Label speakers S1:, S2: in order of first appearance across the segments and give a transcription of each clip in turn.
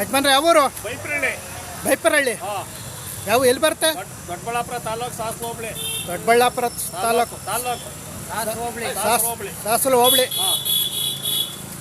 S1: ಯಜಮಾನ್ರೆ ಯಾವೂರು?
S2: ಬೈಪ್ರಳ್ಳಿ
S1: ಬೈಪರಳ್ಳಿ
S2: ಹಾಂ.
S1: ಯಾವ ಎಲ್ಲಿ ಬರುತ್ತೆ?
S2: ದೊಡ್ಡಬಳ್ಳಾಪುರ ತಾಲೂಕು ಸಾಸ್ ಹೋಬಳಿ.
S1: ದೊಡ್ಡಬಳ್ಳಾಪುರ ತಾಲೂಕು
S2: ತಾಲೂಕು.
S1: ಸಾಸ್
S2: ಹೋಬಳಿ.
S1: ಸಾಸಲು ಹೋಬಳಿ.
S2: ಹಾಂ.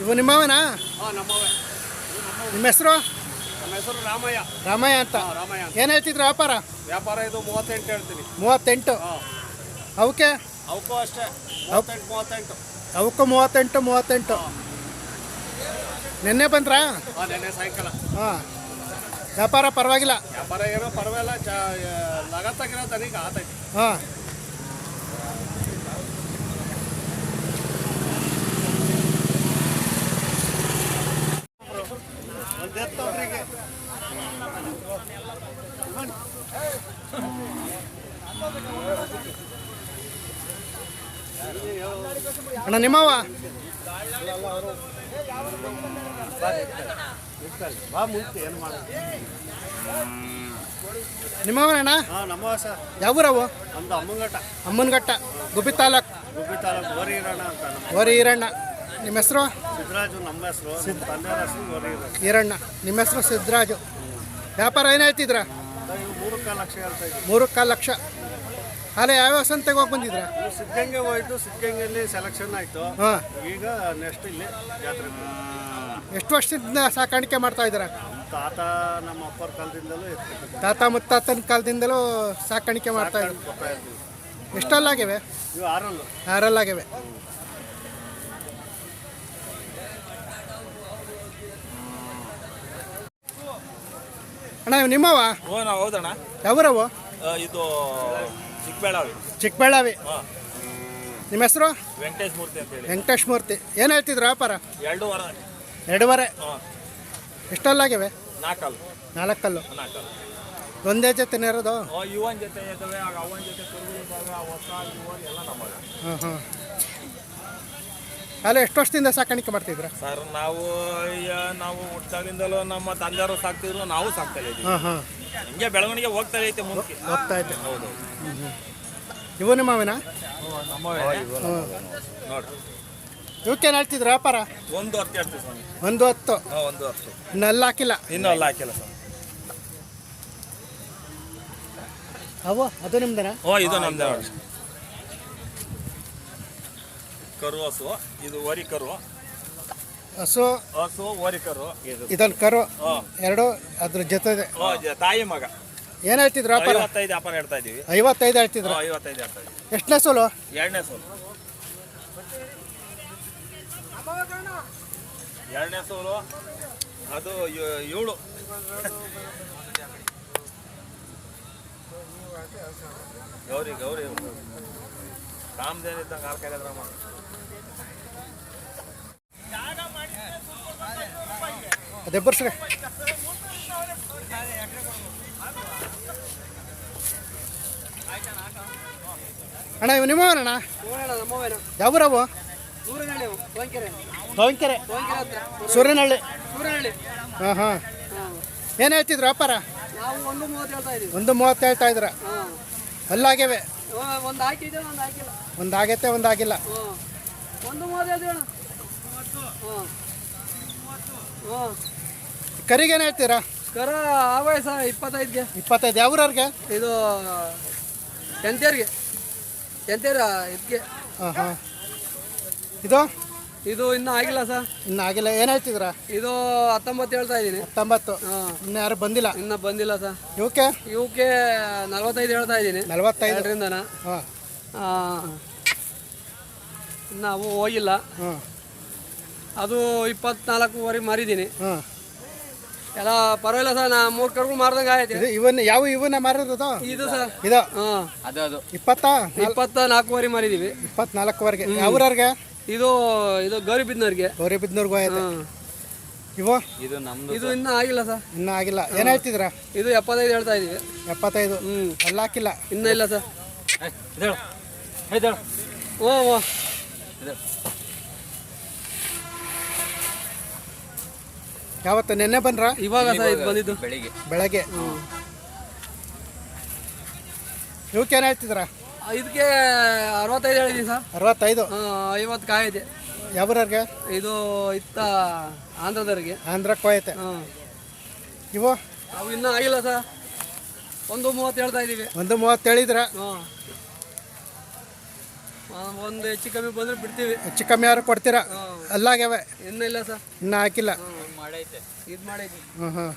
S1: ಇವು ನಿಮ್ಮವನಾ?
S2: ಹಾಂ ನಮ್ಮವೇ.
S1: ನಿಮ್ಮ ಹೆಸರು?
S2: ನಮ್ಮ ಹೆಸರು ರಾಮಯ್ಯ.
S1: ರಾಮಯ್ಯ ಅಂತ.
S2: ಹಾಂ ರಾಮಯ್ಯ ಅಂತ.
S1: ಏನು ಹೇಳ್ತಿದ್ರು ವ್ಯಾಪಾರ?
S2: ವ್ಯಾಪಾರ ಇದು ಮೂವತ್ತೆಂಟು ಹೇಳ್ತೀನಿ.
S1: ಮೂವತ್ತೆಂಟು.
S2: ಹಾಂ.
S1: ಅವಕ್ಕೆ?
S2: ಅವಕ್ಕೂ ಅಷ್ಟೇ. ಮೂವತ್ತೆಂಟು ಮೂವತ್ತೆಂಟು.
S1: ಅವಕ್ಕೂ ಮೂವತ್ತೆಂಟು ಮೂವತ್ತೆಂಟು. ನಿನ್ನೆ ಬಂದ್ರಾ?
S2: ನೆನ್ನೆ ಸಾಯಂಕಾಲ.
S1: ಹಾಂ. ವ್ಯಾಪಾರ ಪರವಾಗಿಲ್ಲ?
S2: ವ್ಯಾಪಾರ ಏನೋ ಪರವಾಗಿಲ್ಲ ಚ ಲಗತ್ತಾಗಿರೋ ತನಕ ಆತೈತಿ.
S1: ಹಾಂ. ಅಣ್ಣ ನಿಮ್ಮವ ನಿಮ್ಮವನಣ್ಣ
S2: ಹಾಂ ನಮ್ಮ ಸರ್.
S1: ಯಾವೂರವು
S2: ನಮ್ದು ಅಮ್ಮಂಗಟ್ಟ
S1: ಅಮ್ಮನಘಟ್ಟ ಗುಬ್ಬಿ ತಾಲೂಕು.
S2: ಗುಬ್ಬಿ ತಾಲೂಕು ಓರಿ ಈರಣ್ಣ ಅಂತ ನಮ್ಮ
S1: ಓರಿ ಈರಣ್ಣ ನಿಮ್ಮ ಹೆಸರು?
S2: ಸಿದ್ದರಾಜು ನಮ್ಮ ಹೆಸರು. ತಂದೆಯ
S1: ಈರಣ್ಣ. ನಿಮ್ಮ ಹೆಸರು ಸಿದ್ದರಾಜು ವ್ಯಾಪಾರ ಏನು ಹೇಳ್ತಿದ್ರ?
S2: ಮೂರು ಕಾಲು ಲಕ್ಷ ಹೇಳ್ತಾ ಇದ್ದೀವಿ
S1: ಮೂರು ಕಾಲು ಲಕ್ಷ. ಅಲ್ಲೇ ಯಾವ್ಯಾವ ಸಂತೆಗೆ ಹೋಗಿ ಬಂದಿದ್ರ?
S2: ಸಿದ್ಧಂಗೆ ಸಿದ್ಧಗಂಗೆ ಹೋಯ್ತು ಸಿದ್ಧಗಂಗೆಯಲ್ಲಿ ಸೆಲೆಕ್ಷನ್ ಆಯ್ತು.
S1: ಹಾಂ.
S2: ಈಗ ನೆಕ್ಸ್ಟ್ ಇಲ್ಲಿ ಜಾತ್ರೆ.
S1: ಎಷ್ಟು ವರ್ಷದಿಂದ ಸಾಕಾಣಿಕೆ ಮಾಡ್ತಾ ಇದ್ದಾರೆ?
S2: ತಾತ ನಮ್ಮ ಅಪ್ಪರ ಕಾಲದಿಂದಲೂ ತಾತ
S1: ತಾತ ಮುತ್ತಾತನ ಕಾಲದಿಂದಲೂ ಸಾಕಾಣಿಕೆ ಮಾಡ್ತಾ ಇದ್ದೀವಿ. ಎಷ್ಟಲ್ಲಾಗಿವೆ?
S2: ಇವು ಆರಲ್ಲು.
S1: ಆರಲ್ಲಾಗಿವೆ. ಅಣ್ಣ ಇವು ನಿಮ್ಮವ
S3: ಓ ನಾವು ಹೌದಣ್ಣ. ಯಾವ ಇದು ಚಿಕ್ಕಬಳ್ಳಾವಿ
S1: ಚಿಕ್ಕಬಳ್ಳಾವಿ
S3: ಹಾಂ.
S1: ನಿಮ್ಮ ಹೆಸರು?
S3: ವೆಂಕಟೇಶ್ ಮೂರ್ತಿ ಅಂತ ಹೇಳಿ.
S1: ವೆಂಕಟೇಶ್ ಮೂರ್ತಿ. ಏನು ಹೇಳ್ತಿದ್ರು ವ್ಯಾಪಾರ?
S3: ಎರಡೂವರೆ.
S1: ಎರಡೂವರೆ?
S3: ಹಾಂ.
S1: ಎಷ್ಟಲ್ಲಾಗಿವೆ?
S3: ನಾಲ್ಕಲ್ಲು.
S1: ನಾಲ್ಕಲ್ಲು.
S3: ನಾಲ್ಕಲ್ಲು.
S1: ಒಂದೇ ಜೊತೆ ಇರೋದು
S3: ಇವನ್ ಜೊತೆ ಇದ್ದಾವೆ ಆಗ ಅವನ ಜೊತೆ ಕರುಗಳು ಇದ್ದಾವೆ ಆ ಹೊಸ ಇವನ್ ಎಲ್ಲ ನಮ್ಮದು
S1: ಹಾಂ ಹಾಂ ಅಲ್ಲ ಎಷ್ಟು ವರ್ಷದಿಂದ ಸಾಕಾಣಿಕೆ ಮಾಡ್ತಿದ್ರ
S3: ಸರ್ ನಾವು ಈಗ ನಾವು ಹುಟ್ಟಾಗಿಂದಲೂ ನಮ್ಮ ತಂದೆಯವರು ಸಾಕ್ತಿದ್ರು ನಾವು ಸಾಕ್ತಾ ಇದ್ದೀವಿ
S1: ಹಾಂ ಹಾಂ.
S3: ಹಿಂಗೆ ಬೆಳವಣಿಗೆ ಹೋಗ್ತಾ ಐತೆ ಮುಂದಕ್ಕೆ
S1: ಹೋಗ್ತಾ ಇದೆ.
S3: ಹೌದು.
S1: ಇವು ನೋಡಿ
S3: ನೋಡ್ರಿ.
S1: ಇವಕ್ಕೇನು ಹೇಳ್ತಿದ್ರ ವ್ಯಾಪಾರ?
S3: ಒಂದು ಹತ್ತು ಹೇಳ್ತೀವಿ ಸ್ವಾಮಿ.
S1: ಒಂದು ಹತ್ತು?
S3: ಹಾಂ ಒಂದು ಹತ್ತು.
S1: ಇನ್ನು ಅಲ್ಲಿ ಹಾಕಿಲ್ಲ?
S3: ಇನ್ನೂ ಅಲ್ಲ ಹಾಕಿಲ್ಲ ಸರ್
S1: ಅವು ಅದು ನಿಮ್ದನ?
S3: ಓ ಇದು ನಮ್ದು ಕರು ಹಸು. ಇದು ವರಿ ಕರು.
S1: ಹಸು
S3: ಹಸು ವರಿ ಕರು. ಇದು
S1: ಇದೊಂದು ಕರು.
S3: ಹಾಂ.
S1: ಎರಡು ಅದ್ರ ಜೊತೆ
S3: ಓ, ಜ- ತಾಯಿ ಮಗ.
S1: ಏನ್ ಹೇಳ್ತಿದ್ರು ವ್ಯಾಪಾರ
S3: ಐವತ್ತೈದು ವ್ಯಾಪಾರ ಹೇಳ್ತಾ ಇದೀವಿ
S1: ಐವತ್ತೈದು ಹೇಳ್ತಿದ್ರು.
S3: ಐವತ್ತೈದು ಹೇಳ್ತಾ ಇದೀವಿ
S1: ಎಷ್ಟನೇ ಸೋಲು?
S3: ಎರಡನೇ ಸೋಲು. ಎರಡನೇ ಸೋಲು. ಅದು ಏಳು. ಗೌರಿ ಗೌರಿ. ಕಾಮದೇನ ಇದ್ದಂಗೆ ಆರ್ ಕೈಲಾದ್ರಮ್ಮ
S1: ಅದೇ ಬರ್ಸ್ರೆ. ಅಣ್ಣ ಇವು ನಿಮ್ಮವನಣ್ಣ ಯಾವೂರವು ದಾವಣಗೆರೆ ಸೂರ್ಯನಹಳ್ಳಿ. ಹಾಂ ಹಾಂ. ಏನು ಹೇಳ್ತಿದ್ರು ವ್ಯಾಪಾರ?
S4: ನಾವು ಒಂದು ಮೂವತ್ತು ಹೇಳ್ತಾ ಇದೀವಿ
S1: ಒಂದು ಮೂವತ್ತು ಹೇಳ್ತಾ ಇದ್ರ.
S4: ಅಲ್ಲಾಗೇವೆ
S1: ಅಲ್ಲಾಗ್ಯವೆ.
S4: ಒಂದು ಹಾಕಿದ್ರೆ ಒಂದು ಹಾಕಿಲ್ಲ.
S1: ಒಂದು ಒಂದಾಗಿಲ್ಲ. ಒಂದು ಕರಿಗೇನು ಹೇಳ್ತೀರಾ?
S4: ಕರ ಆ ವಯಸ್ಸ ಇಪ್ಪತ್ತೈದಿಗೆ.
S1: ಇಪ್ಪತ್ತೈದು. ಯಾವ್ರವ್ರಿಗೆ
S4: ಇದು ಎಂತೇರಿಗೆ? ಎಂತೇರ ಇದಕ್ಕೆ
S1: ಹಾಂ ಹಾಂ. ಇದು?
S4: ಇದು ಇನ್ನೂ ಆಗಿಲ್ಲ ಸರ್.
S1: ಇನ್ನೂ ಆಗಿಲ್ಲ. ಏನು ಹೇಳ್ತಿದ್ರ
S4: ಇದು ಹತ್ತೊಂಬತ್ತು ಹೇಳ್ತಾ ಇದ್ದೀನಿ.
S1: ಹತ್ತೊಂಬತ್ತು.
S4: ಹಾಂ
S1: ಇನ್ನು ಯಾರು ಬಂದಿಲ್ಲ?
S4: ಇನ್ನೂ ಬಂದಿಲ್ಲ ಸರ್.
S1: ಇವಕ್ಕೆ
S4: ಇವಕ್ಕೆ ನಲ್ವತ್ತೈದು ಹೇಳ್ತಾ ಇದ್ದೀನಿ. ನಲ್ವತ್ತೈದರಿಂದ
S1: ಹಾಂ.
S4: ಇನ್ನು ಅವು ಹೋಗಿಲ್ಲ.
S1: ಹಾಂ.
S4: ಅದು ಇಪ್ಪತ್ನಾಲ್ಕುವರೆ ಮಾರಿದ್ದೀನಿ. ಎಲ್ಲ ಪರವಾಗಿಲ್ಲ ಸರ್ ನಾ ಮೂರು ಕರ್ಗು ಮಾರ್ದಂಗೆ ಆಯ್ತು.
S1: ಇದು ಇವನ್ ಯಾವ ಇವನ್ನ ಮಾರಿರೋದು
S4: ಇದು? ಸರ್.
S1: ಇದು?
S4: ಹಾಂ.
S2: ಅದು ಅದು.
S1: ಇಪ್ಪತ್ತ?
S4: ಇಪ್ಪತ್ತ ನಾಲ್ಕುವರೆ ಮಾರಿದ್ದೀವಿ.
S1: ಇಪ್ಪತ್ನಾಲ್ಕುವರೆಗೆ. ಯಾವ್ರವ್ರಿಗೆ?
S4: ಇದು ಇದು ಗೌರಿಬಿದ್ನವ್ರಿಗೆ
S1: ಗೌರಿಬಿದ್ನೂರ್ಗೂ ಐತೆ
S4: ಹಾಂ.
S1: ಇವು?
S2: ಇದು ನಮ್ದು
S4: ಇದು ಇನ್ನೂ ಆಗಿಲ್ಲ ಸರ್.
S1: ಇನ್ನೂ ಆಗಿಲ್ಲ. ಏನು ಹೇಳ್ತಿದ್ರ
S4: ಇದು ಎಪ್ಪತ್ತೈದು ಹೇಳ್ತಾ ಇದೀವಿ.
S1: ಎಪ್ಪತ್ತೈದು.
S4: ಹ್ಞೂ
S1: ಎಲ್ಲ ಹಾಕಿಲ್ಲ.
S4: ಇನ್ನೂ ಇಲ್ಲ ಸರ್.
S2: ಹೇಳು.
S4: ಓ ಓ.
S1: ಯಾವತ್ತ ನಿನ್ನೆ ಬಂದ್ರ?
S4: ಇವಾಗ ಬಂದಿದ್ದು.
S2: ಬೆಳಿಗ್ಗೆ.
S1: ಬೆಳಗ್ಗೆ. ಇವಕ್ಕೆ ಏನು ಹೇಳ್ತಿದ್ರ
S4: ಇದಕ್ಕೆ ಅರವತ್ತೈದು ಹೇಳಿದೀನಿ ಸರ್.
S1: ಅರವತ್ತೈದು?
S4: ಐವತ್ತು ಕಾಯಿದೆ.
S1: ಯಾವ್ರವ್ರಿಗೆ?
S4: ಇದು ಇತ್ತ ಆಂಧ್ರದವ್ರಿಗೆ.
S1: ಆಂಧ್ರ ಕೊಯ್ತೆ.
S4: ಹಾಂ
S1: ಇವು?
S4: ಅವು ಇನ್ನೂ ಆಗಿಲ್ಲ ಸರ್. ಒಂದು ಮೂವತ್ತು ಹೇಳ್ತಾ ಇದ್ದೀವಿ
S1: ಒಂದು ಮೂವತ್ತು ಹೇಳಿದ್ರ?
S4: ಹಾಂ ಒಂದು ಹೆಚ್ಚು ಕಮ್ಮಿ ಬಂದರೆ ಬಿಡ್ತೀವಿ.
S1: ಹೆಚ್ಚು ಕಮ್ಮಿ ಯಾರು ಕೊಡ್ತೀರಾ? ಅಲ್ಲಾಗ್ಯಾವೆ.
S4: ಇನ್ನೂ ಇಲ್ಲ ಸರ್.
S1: ಇನ್ನೂ ಹಾಕಿಲ್ಲ.
S4: ಇದು ಮಾಡೈತಿ.
S1: ಹಾಂ ಹ್ಞೂ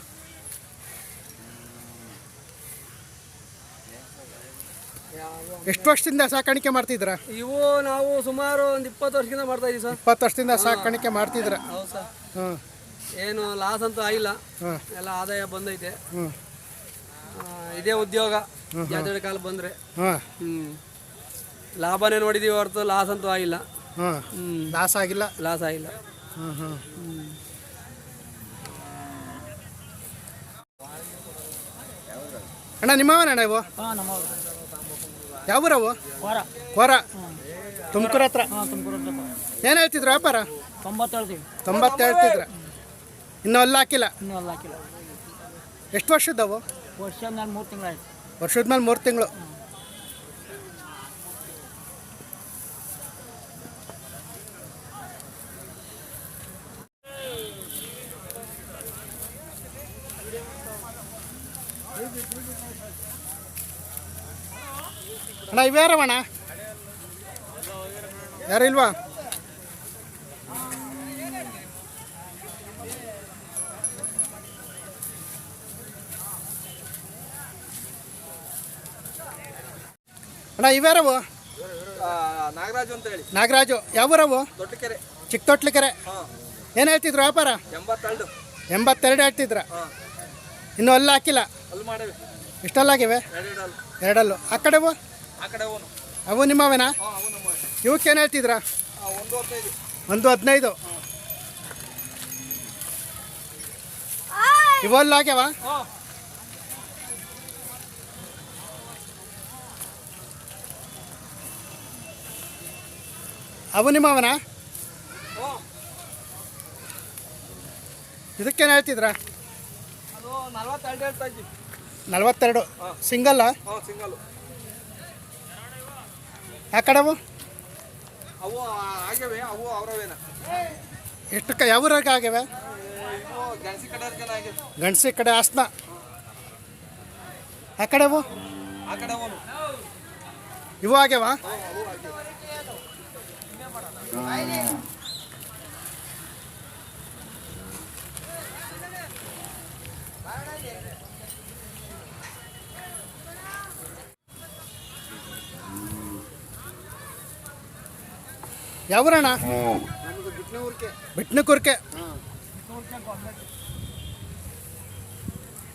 S1: ಎಷ್ಟು ವರ್ಷದಿಂದ ಸಾಕಾಣಿಕೆ ಮಾಡ್ತಿದ್ರ
S4: ಇವು ನಾವು ಸುಮಾರು ಒಂದು ಇಪ್ಪತ್ತು ವರ್ಷದಿಂದ ಮಾಡ್ತಾ ಇದೀವಿ ಸರ್.
S1: ಇಪ್ಪತ್ತು ವರ್ಷದಿಂದ ಸಾಕಾಣಿಕೆ ಮಾಡ್ತಿದ್ರ
S4: ಹೌದು ಸರ್. ಏನು ಲಾಸ್ ಅಂತೂ ಆಗಿಲ್ಲ.
S1: ಹ್ಞೂ
S4: ಎಲ್ಲ ಆದಾಯ ಬಂದೈತೆ.
S1: ಹ್ಞೂ
S4: ಇದೇ ಉದ್ಯೋಗ. ಜಾತ್ರೆ ಕಾಲ ಬಂದರೆ.
S1: ಹ್ಞೂ
S4: ಹ್ಞೂ ಲಾಭನೇ ನೋಡಿದೀವಿ ಹೊರತು ಲಾಸ್ ಅಂತೂ ಆಗಿಲ್ಲ.
S1: ಹ್ಞೂ
S4: ಹ್ಞೂ
S1: ಲಾಸ್ ಆಗಿಲ್ಲ?
S4: ಲಾಸ್ ಆಗಿಲ್ಲ.
S1: ಹ್ಞೂ ಹ್ಞೂ ಅಣ್ಣ ನಿಮ್ಮವನ ಅಣ್ಣ ಇವು? ಯಾವ ಊರವು ಕೋರ ತುಮಕೂರು ಹತ್ರ? ಏನು ಹೇಳ್ತಿದ್ರು ವ್ಯಾಪಾರ?
S5: ತೊಂಬತ್ತು
S1: ಹೇಳ್ತಿದ್ರ. ಇನ್ನೂ ಅಲ್ಲ ಹಾಕಿಲ್ಲ?
S5: ಇನ್ನೂ ಅಲ್ಲ ಹಾಕಿಲ್ಲ.
S1: ಎಷ್ಟು ವರ್ಷದವು
S5: ವರ್ಷದ ಮೇಲೆ ಮೂರು ತಿಂಗಳು
S1: ವರ್ಷದ ಮೇಲೆ ಮೂರು ತಿಂಗಳು. ಅಣ್ಣ ಇವ್ಯಾರವಣ್ಣ ಯಾರು ಇಲ್ವಾ? ಅಣ್ಣ ಇವ್ಯಾರವು
S4: ನಾಗರಾಜು ಅಂತ ಹೇಳಿ.
S1: ನಾಗರಾಜು ಯಾವೂರವು
S4: ದೊಡ್ಡ ಕೆರೆ
S1: ಚಿಕ್ಕ ತೊಟ್ಲಿಕೆರೆ ಏನು ಹೇಳ್ತಿದ್ರು ವ್ಯಾಪಾರ?
S4: ಎಂಬತ್ತೆರಡು.
S1: ಎಂಬತ್ತೆರಡು ಹೇಳ್ತಿದ್ರ. ಇನ್ನೂ ಅಲ್ಲ ಹಾಕಿಲ್ಲ?
S4: ಅಲ್ಲಿ ಆಗಿವೆ
S1: ಎರಡಲ್ಲು. ಆ ಕಡೆವು?
S4: ಆ ಕಡೆ ಅವನು.
S1: ಅವು ನಿಮ್ಮವೇನಾ? ಇವಕ್ಕೇನು ಹೇಳ್ತಿದ್ರ?
S4: ಒಂದು ಹದಿನೈದು.
S1: ಒಂದು ಹದಿನೈದು? ಇವು ಅಲ್ಲ ಆಗ್ಯಾವ? ಅವು ನಿಮ್ಮವನ? ಇದಕ್ಕೇನು ಹೇಳ್ತಿದ್ರ?
S4: ನಲ್ವತ್ತೆರಡು
S1: ಸಿಂಗಲ್ಲ
S4: ಹಾಂ. ಸಿಂಗಲ್ಲು
S1: ಆ ಕಡೆವು
S4: ಅವು? ಆಗ್ಯವೆ ಅವು ಅವರವೇನ.
S1: ಎಷ್ಟು ಯಾವ್ರಾಗ ಆಗ್ಯಾವೆ ಗಂಡಸಿ ಕಡೆ ಆಸ್ನ ಆ ಕಡೆವು
S4: ಆ ಕಡೆ ಅವನು
S1: ಇವು ಆಗ್ಯಾವ ಯಾವೂರಣ್ಣ ಬಿಟ್ನ ಕುರ್ಕೆ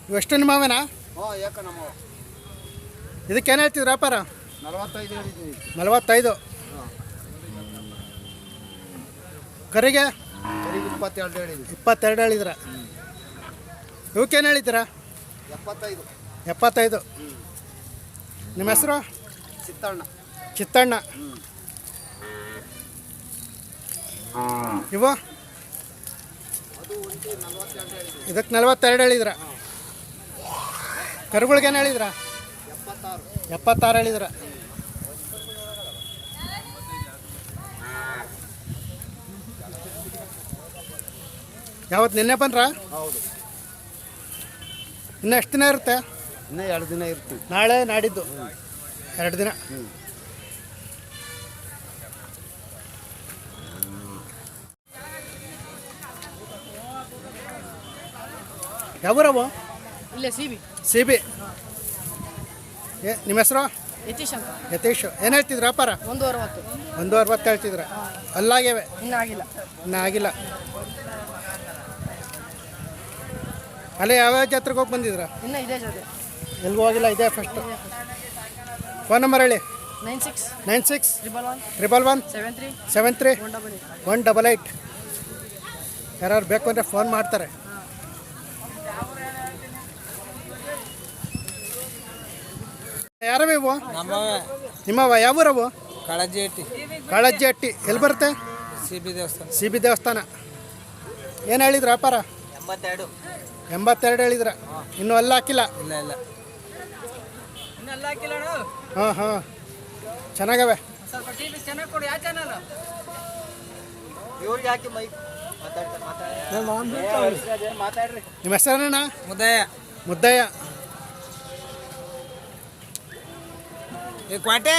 S1: ಇವೆಷ್ಟು ನಿಮ್ಮವೇನಾ ಇದಕ್ಕೇನು ಹೇಳ್ತಿದ್ರು ವ್ಯಾಪಾರ?
S2: ನಲವತ್ತೈದು
S1: ಕರಿಗೆ?
S2: ಇಪ್ಪತ್ತೆರಡು
S1: ಹೇಳಿದ್ರ ಇವಕ್ಕೇನು ಹೇಳಿದ್ದೀರಾ?
S2: ಎಪ್ಪತ್ತೈದು.
S1: ಎಪ್ಪತ್ತೈದು. ನಿಮ್ಮ ಹೆಸರು?
S2: ಚಿತ್ತಣ್ಣ.
S1: ಚಿತ್ತಣ್ಣ. ಇವು? ಇದಕ್ಕೆ ನಲವತ್ತೆರಡು ಹೇಳಿದ್ರ. ಕರುಗಳಿಗೇನು ಹೇಳಿದ್ರ?
S2: ಎಪ್ಪತ್ತಾರು
S1: ಹೇಳಿದ್ರ. ಯಾವತ್ತು ನಿನ್ನೆ ಬಂದ್ರಾ? ಇನ್ನು ಎಷ್ಟು ದಿನ ಇರುತ್ತೆ?
S2: ಇನ್ನೂ ಎರಡು ದಿನ ಇರ್ತೀವಿ.
S1: ನಾಳೆ ನಾಡಿದ್ದು. ಎರಡು ದಿನ. ಯಾವೂರವು
S6: ಇಲ್ಲೇ ಸಿ ಬಿ
S1: ಸಿ ಬಿ ಏ ನಿಮ್ಮ ಹೆಸರು?
S6: ಯತೀಶ್ ಅಂತ.
S1: ಯತೀಶ್. ಏನು ಹೇಳ್ತಿದ್ರು ಅಪಾರ
S6: ಒಂದು ಅರವತ್ತು.
S1: ಒಂದು ಅರವತ್ತು ಹೇಳ್ತಿದ್ರ ಅಲ್ಲಾಗ್ಯವೆ?
S6: ಇನ್ನೂ ಆಗಿಲ್ಲ.
S1: ಇನ್ನೂ ಆಗಿಲ್ಲ. ಅಲ್ಲೇ ಯಾವ್ಯಾವ ಜಾತ್ರೆಗೆ ಹೋಗಿ ಬಂದಿದ್ರ
S6: ಇನ್ನೂ ಇದೆ ಜೊತೆ
S1: ಎಲ್ಗೂ ಹೋಗಿಲ್ಲ ಇದೇ ಫಸ್ಟ್ ಫೋನ್ ನಂಬರ್ ಹೇಳಿ.
S6: Nine six
S1: nine six
S6: triple one
S1: triple one
S6: seven three
S1: seven three
S6: one double eight
S1: ಯಾರು ಬೇಕು ಅಂದರೆ ಫೋನ್ ಮಾಡ್ತಾರೆ. ಯಾರವ ಇವು
S5: ನಮ್ಮವೇ
S1: ನಿಮ್ಮವ ಯಾವೂರವು
S5: ಕಳಜಿ ಇಟ್ಟಿ
S1: ಕಾಳಜ್ಜಿ ಹಟ್ಟಿ ಎಲ್ಲಿ ಬರುತ್ತೆ?
S5: ಸಿ ಬಿ ದೇವಸ್ಥಾನ.
S1: ಸಿ ಬಿ ದೇವಸ್ಥಾನ. ಏನು ಹೇಳಿದ್ರ ವ್ಯಾಪಾರ?
S5: ಎಂಬತ್ತೆರಡು.
S1: ಎಂಬತ್ತೆರಡು ಹೇಳಿದ್ರ. ಇನ್ನೂ ಅಲ್ಲ ಹಾಕಿಲ್ಲ?
S5: ಇಲ್ಲ ಇಲ್ಲ.
S1: ಹಾಂ ಹಾಂ. ಚೆನ್ನಾಗವೆ.
S5: ಯಾವ
S1: ನಿಮ್ಮ ಹೆಸರೇನಣ್ಣ?
S7: ಮುದ್ದಯ್ಯ
S1: ಮುದ್ದಯ್ಯ
S7: ए क्वाटे